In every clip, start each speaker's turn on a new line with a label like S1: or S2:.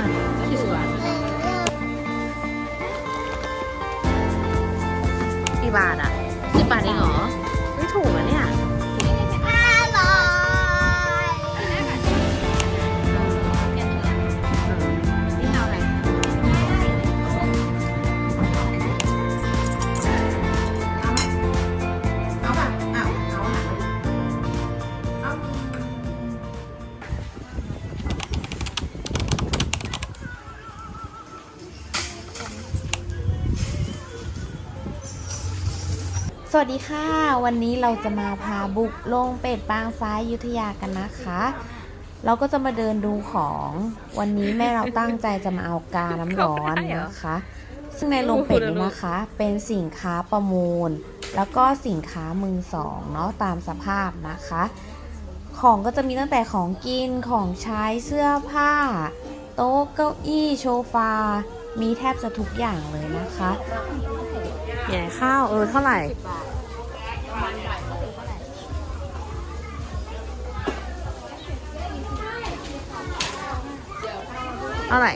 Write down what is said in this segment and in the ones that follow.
S1: าสี่สิบบาทกี่บาทอะสิบบาทเองเหรอไม่ถูกอะเวั
S2: สดีค่ะ วันนี้เราจะมาพาบุกลงเป็ดปางซ้ายยุธยากันนะคะ เราก็จะมาเดินดูของ วันนี้แม่เราตั้งใจจะมาเอากาน้ำร้อนนะคะ ซึ่งในโรงเป็ดนี้นะคะ เป็นสินค้าประมูล แล้วก็สินค้ามือสองเนาะตามสภาพนะคะ ของก็จะมีตั้งแต่ของกินของใช้เสื้อผ้า โต๊ะเก้าอี้โซฟา มีแทบจะทุกอย่างเลยนะคะ
S1: ใหญ่ข้าวเออเท่าไหร่เท่าไหร่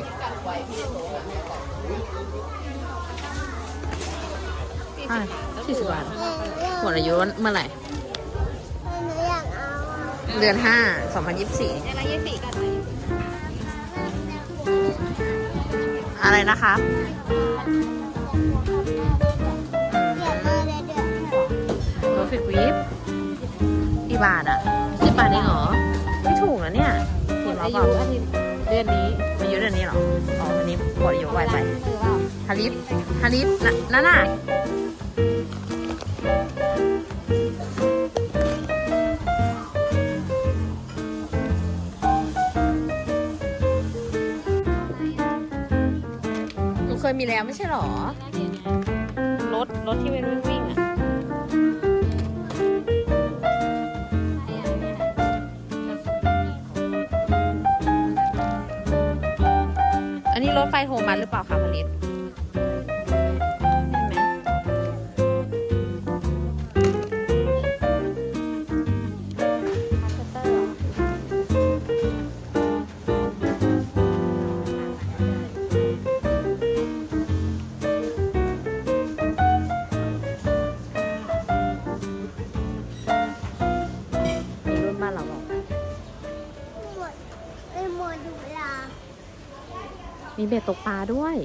S1: อ่าสี่สิบบาทหมดอายุเมื่อไหร่
S3: หนูอยากเอาอะ
S1: เดือนห้าสองพันยี่สิบสี่อะไรนะคะ
S3: เดี๋ยว มาเลยเดี๋ยว
S1: เพอร์เฟกต์วิปกี่บาทอะสิบบาทเองเหรอ ไม่ถูกนะเนี่ยกี่ร้อยบาทเดือนนี้อายุเดือนนี้เหรอ อ๋อวันนี้หมดอายุไวไปฮาริฟฮาริฟน่ะนั่นน่ะ เคยมีแล้วไม่ใช่หรอ รถ รถที่เป็นวิ่งวิ่งอะ อันนี้รถไฟโฮมันหรือเปล่าคะผลิต มีเบ็
S3: ด
S1: ตกปลาด้วย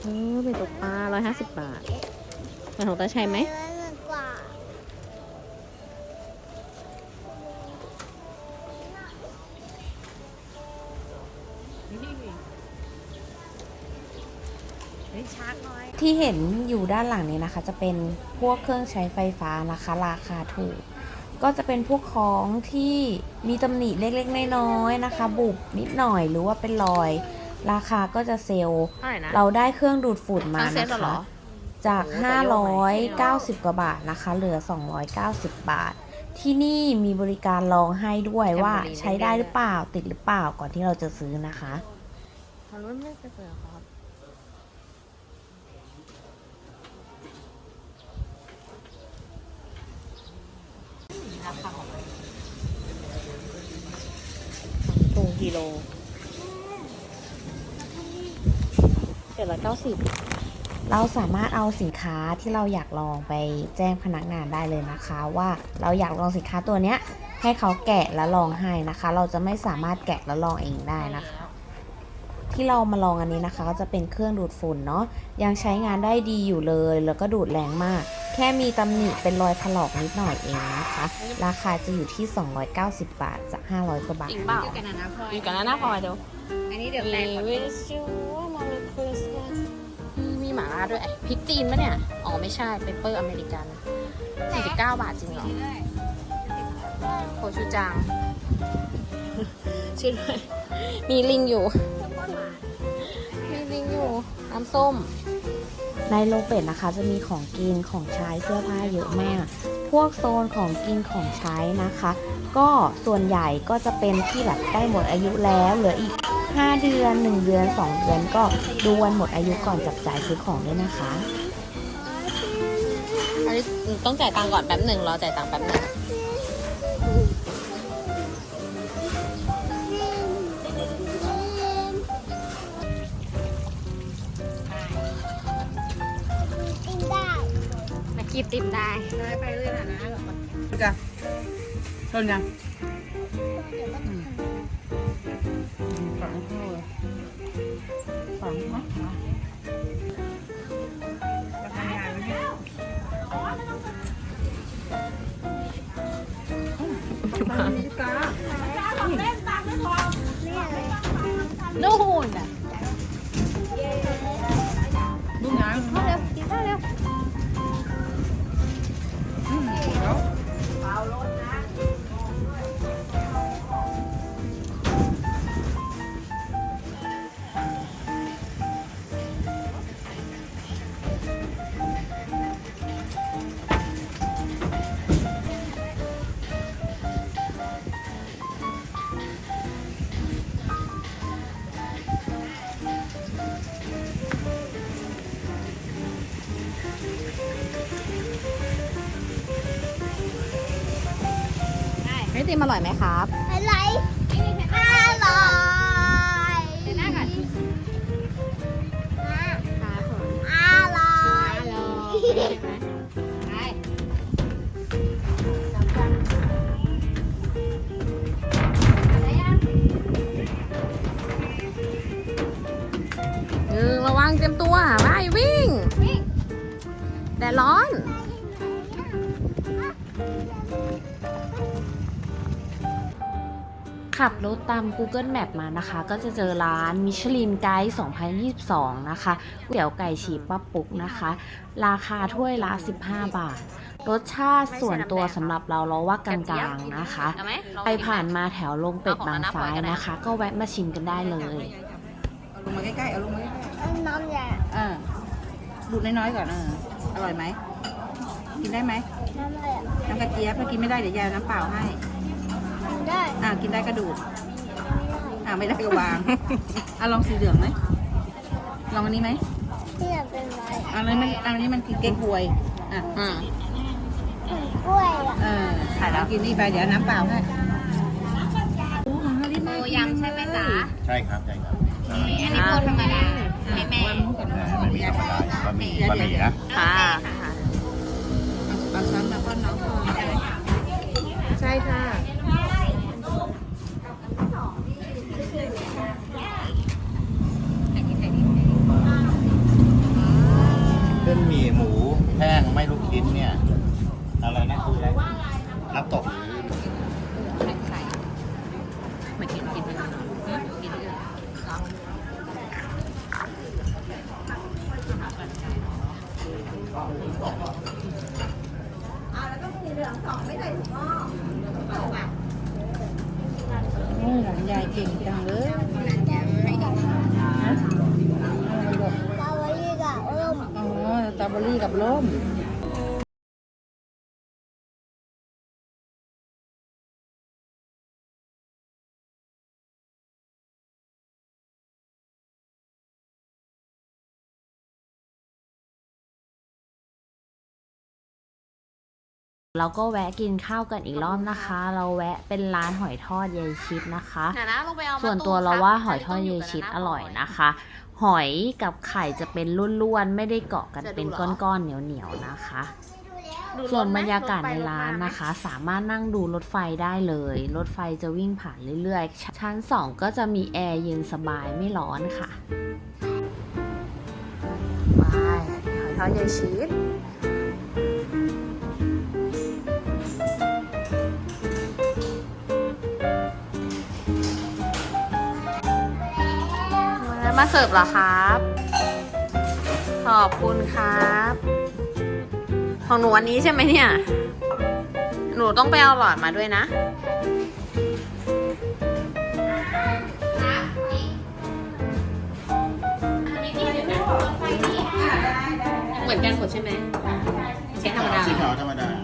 S1: เออเบ็ดตกปลาร้อยห้าสิบบาทเหมือนของตาชัยไหม
S2: ที่เห็นอยู่ด้านหลังนี้นะคะ จะเป็นพวกเครื่องใช้ไฟฟ้านะคะ ราคาถูก ก็จะเป็นพวกของที่มีตำหนิเล็กๆน้อยๆนะคะ บุบนิดหน่อยหรือว่าเป็นรอย ราคาก็จะเซลล์
S1: เท่าไหร่นะ
S2: เราได้เครื่องดูดฝุ่นมา
S1: ทั้งเซ็ต
S2: นะ
S1: เหร
S2: คะ
S1: อ
S2: จาก
S1: โอ้โหแต่เยอะไหม
S2: 590 กว่าบาทนะคะ เหลือ 290 บาท ที่นี่มีบริการลองให้ด้วยว่า
S1: แอมโบลีน
S2: ใช้ได้หรือเปล่าติดหรือเปล่าก่อนที่เราจะซื้อนะคะ
S1: ทางนู้นไม่เคยเจอครับตรงกิโลเจ็ดร้อยเก้าสิบ
S2: เราสามารถเอาสินค้าที่เราอยากลองไปแจ้งพนักงานได้เลยนะคะ ว่าเราอยากลองสินค้าตัวเนี้ยให้เขาแกะแล้วลองให้นะคะ เราจะไม่สามารถแกะแล้วลองเองได้นะคะ ที่เรามาลองอันนี้นะคะก็จะเป็นเครื่องดูดฝุ่นเนาะยังใช้งานได้ดีอยู่เลย แล้วก็ดูดแรงมาก แค่มีตำหนิเป็นรอยถลอกนิดหน่อยเองนะคะ ราคาจะอยู่ที่ 290 บาทจาก500กว่าบาท
S1: จริงเปล่า
S4: อยู่กันนะนะพลอย
S1: อยู่กันนะหน้าพลอยเดี๋ยว
S4: อันนี้เดี๋ยวแปลงก่อน
S1: wish you a merry christmas มีหมาล่าด้วยพริกจีนปะเนี่ย อ๋อไม่ใช่เปเปอร์อเมริกัน 49 บาทจริงเหรอโคชูจังชื่อด้วยมีลิงอยู่มีลิงอยู่ น้ำส้ม
S2: ในโรงเป็ดนะคะ จะมีของกินของใช้เสื้อผ้าเยอะมาก พวกโซนของกินของใช้นะคะ ก็ส่วนใหญ่ก็จะเป็นที่แบบใกล้หมดอายุแล้วเหลืออีก 5 เดือน 1 เดือน 2 เดือนก็ดูวันหมดอายุก่อนจับจ่ายซื้อของด้วยนะคะ
S1: อลิสต้องจ่ายตังค์ก่อนแป๊บหนึ่งรอจ่ายตังค์แป๊บหนึ่ง
S3: กี
S1: บติมได้
S4: ได้ไปเลยนะนะจ้ะต้นยัง
S3: เดี๋ยวก็จะท
S4: ฝังเข้าเลยฝังเนาะจะ ติ
S3: มอร่
S1: อยไหมครับ
S3: อะไรอร่อยเดี๋ยวหน้าก่อน
S1: ครับผม
S3: อร่อย
S1: อร่อยไปหนึ่งระวังเตรียมตัวไปวิ่งแดดร้อน
S2: ขับรถตาม Google Map มานะคะ ก็จะเจอร้านมิชลินไกด์ 2022 นะคะก๋วยเตี๋ยวไก่ฉีกป้าปุกนะคะ ราคาถ้วยละ 15 บาท รสชาติส่วนตัวสำหรับเราเราว่ากลางๆนะคะ
S1: เอาไหมลอง
S2: ไป
S1: ชิม
S2: ผ่านมาแถวลงเป็ดบางซ้ายนะคะ ก็แวะมาชิมกันได้เลย
S4: เอาลงมาใกล้ๆ เอาลงมาใกล้
S3: น้ำใหญ่
S4: ๆอ่าดูดน้อยๆก่อนเอออร่อยไหม กินได้ไหม
S3: น้ำใหญ่
S4: น้ำกระเจี๊ยบถ้ากินไม่ได้เดี๋ยวยายเอาน้ำเปล่าให้
S3: กิน ได้
S4: อ่ากินได้ก็ดูดอ่าไม่ได้ก็วาง อะลองสีเหลืองไหมลองอันนี้ไหม
S3: ที่อยากเป็นไร
S4: อันนี้มันอันนี้มันคือเก๊กฮวยอะ
S1: อืม
S3: กล้วยอะ
S4: เออถ่ายแล้วกินนี่ไปเดี๋ยวน้ำเปล่าให้โอ้ของฮาริสน่ากิน
S1: โอ้ยำใช่ไหมจ๊ะ
S5: ใช่ครับใช่ครับ
S1: อันนี้โคธรรมดาให้แม่
S4: วางมุ้งกับ
S5: เอ
S4: น้ำ
S5: อมันมีธรรมดาบะหมี่บะหมี่นะ
S1: ค่ะ
S4: เอาช้อนมาป้อนน้องก่อน
S1: ใช่ค่ะ
S5: เส้นหมี่หมูแห้งไม่ลูกชิ้นเนี่ย อะไรนะคืออะไรน้ำตกหรือ
S1: ไข่มากินกินไปก่อนกินไปก่อน
S4: โอ้หลานยายเก่งจังเลยอะไรลูก
S3: สตรอเบอรี่กับร่ม
S4: อ๋อสต ร อเบอรี่กับล่ม
S2: เราก็แวะกินข้าวกันอีกรอบนะคะ เราแวะเป็นร้านหอยทอดยายชิดนะคะ
S1: เดี๋ยวนะลงไปเอามา
S2: ส่วนตัวเราว่าหอยทอดเยชิดอร่อยนะคะ หอยกับไข่จะเป็นร่วนๆไม่ได้เกาะกันเป็นก้อนๆเหนียวๆนะคะ ส่วนบรรยากาศในร้านนะคะ สามารถนั่งดูรถไฟได้เลย รถไฟจะวิ่งผ่านเรื่อยๆ ชั้น 2 ก็จะมีแอร์เย็นสบายไม่ร้อนค่ะ
S1: ไปหอยทอดยายชีส มาเสิร์ฟเหรอครับ ขอบคุณครับ ของหนูอันนี้ใช่ไหมเนี่ย หนูต้องไปเอาหลอดมาด้วยนะ เหมือนกันหมดใช่ไหมใช้ธรรมดา
S5: สีขาวธรรมดาสีฟ้า